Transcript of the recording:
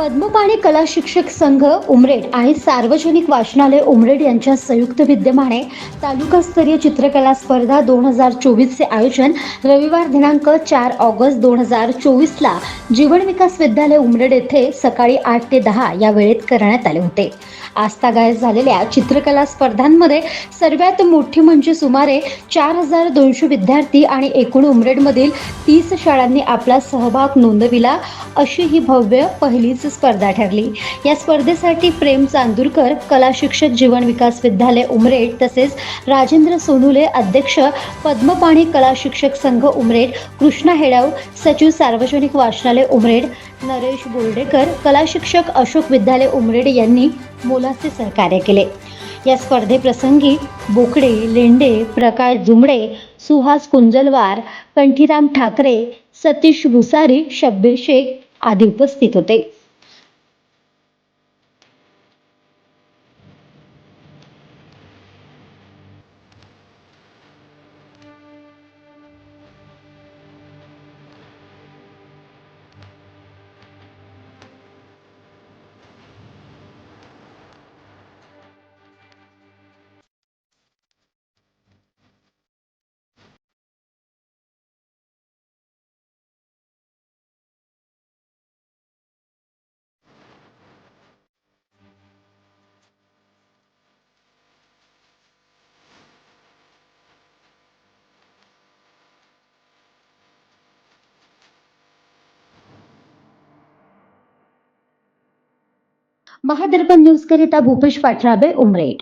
पद्मपाणी कला शिक्षक संघ उमरेड आणि सार्वजनिक वाचनालय उमरेड यांच्या संयुक्त विद्यमाने तालुकास्तरीय चित्रकला स्पर्धा दोन हजार चोवीसचे आयोजन रविवार दिनांक चार ऑगस्ट दोन हजार चोवीसला जीवन विकास विद्यालय उमरेड येथे सकाळी आठ ते दहा या वेळेत करण्यात आले होते. आजतागायत झालेल्या चित्रकला स्पर्धांमध्ये सर्वात मोठी म्हणजे सुमारे चार हजार दोनशे विद्यार्थी आणि एकूण उमरेडमधील तीस शाळांनी आपला सहभाग नोंदविला. अशी ही भव्य पहिलीच स्पर्धा ठरली. या स्पर्धेसाठी प्रेम चांदूरकर कला शिक्षक जीवन विकास विद्यालय उमरेड तसेच राजेंद्र सोनुले अध्यक्ष पद्मपाणी कला शिक्षक संघ उमरेड कृष्णा हेडाव सचिव सार्वजनिक वाचनालय उमरेड नरेश बोर्डेकर कला शिक्षक अशोक विद्यालय उमरेड यांनी मोलाचे सहकार्य केले. या स्पर्धेप्रसंगी बोकडे लेंडे प्रकाश जुमडे सुहास कुंजलवार कंठीराम ठाकरे सतीश भुसारी शब्बीर शेख आदी उपस्थित होते. મહાદર્પણ ન્યૂઝ કરતા ભૂપેશ પાઠરાબે ઉમરેડ